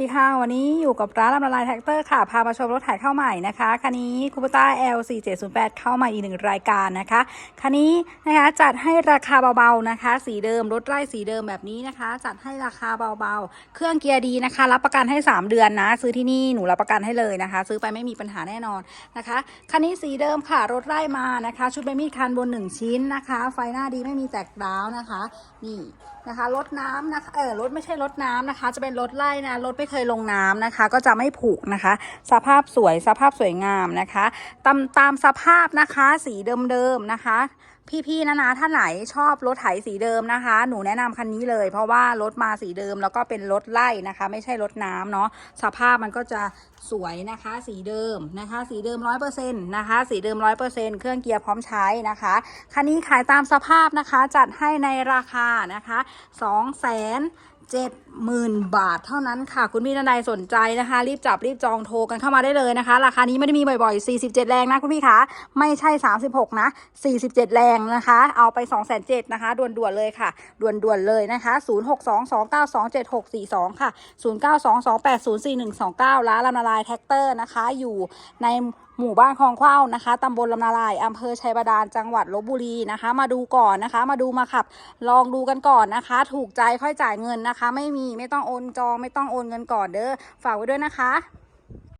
สวัสดีค่ะ วันนี้อยู่กับร้านลำละลายแท็กเตอร์ค่ะ พามาชมรถไถเข้าใหม่นะคะ คันนี้คูปต้า L4708 เข้ามาอีกหนึ่งรายการนะคะ คันนี้นะคะจัดให้ราคาเบาๆนะคะ สีเดิมรถไร่สีเดิมแบบนี้นะคะ จัดให้ราคาเบาๆ เครื่องเกียร์ดีนะคะ รับประกันให้ 3 เดือนนะ ซื้อที่นี่หนูรับประกันให้เลยนะคะ ซื้อไปไม่มีปัญหาแน่นอนนะคะ คันนี้สีเดิมค่ะรถไร่มานะคะ ชุดใบมีดคันบน 1 ชิ้นนะคะ ไฟหน้าดีไม่มีแตกร้าวนะคะนี่นะคะรถน้ำนะคะเออรถไม่ใช่รถน้ำนะคะ จะเป็นรถไล่นะรถไม่เคยลงน้ำนะคะ ก็จะไม่ผุนะคะ สภาพสวยสภาพสวยงามนะคะตามตามสภาพนะคะสีเดิมๆนะคะ พี่ๆนะนะท่านไหนชอบรถไถสีเดิมนะคะ หนูแนะนำคันนี้เลย เพราะว่ารถมาสีเดิมแล้วก็เป็นรถไล่นะคะ ไม่ใช่รถน้ำเนาะสภาพมันก็จะสวยนะคะ สีเดิมนะคะ สีเดิมร้อยเปอร์เซ็นต์นะคะ สีเดิมร้อยเปอร์เซ็นต์เครื่องเกียร์พร้อมใช้นะคะคันนี้ขายตามสภาพนะคะ จัดให้ในราคานะคะสองแสน เจ็ดหมื่นบาทเท่านั้นค่ะ คุณพี่ท่านใดสนใจนะคะ รีบจับรีบจองโทรกันเข้ามาได้เลยนะคะ ราคานี้ไม่ได้มีบ่อยๆ 47 แรงนะคุณพี่คะ ไม่ใช่ 36 นะ 47 แรงนะคะ เอาไป 2 7 0 0 0นะคะ ด่วนๆเลยค่ะ ด่วนๆเลยนะคะ 0622927642 ค่ะ 0922804129 ร้านลำนาลายแท็กเตอร์นะคะ อยู่ใน หมู่บ้านคลองเข้านะคะตำบลลำนาลายอำเภอชัยบาดาลจังหวัดลบบุรีนะคะ มาดูก่อนนะคะ มาดูมาขับ ลองดูกันก่อนนะคะ ถูกใจค่อยจ่ายเงินนะคะ ไม่มีไม่ต้องโอนจองไม่ต้องโอนเงินก่อนเด้อฝากไว้ด้วยนะคะ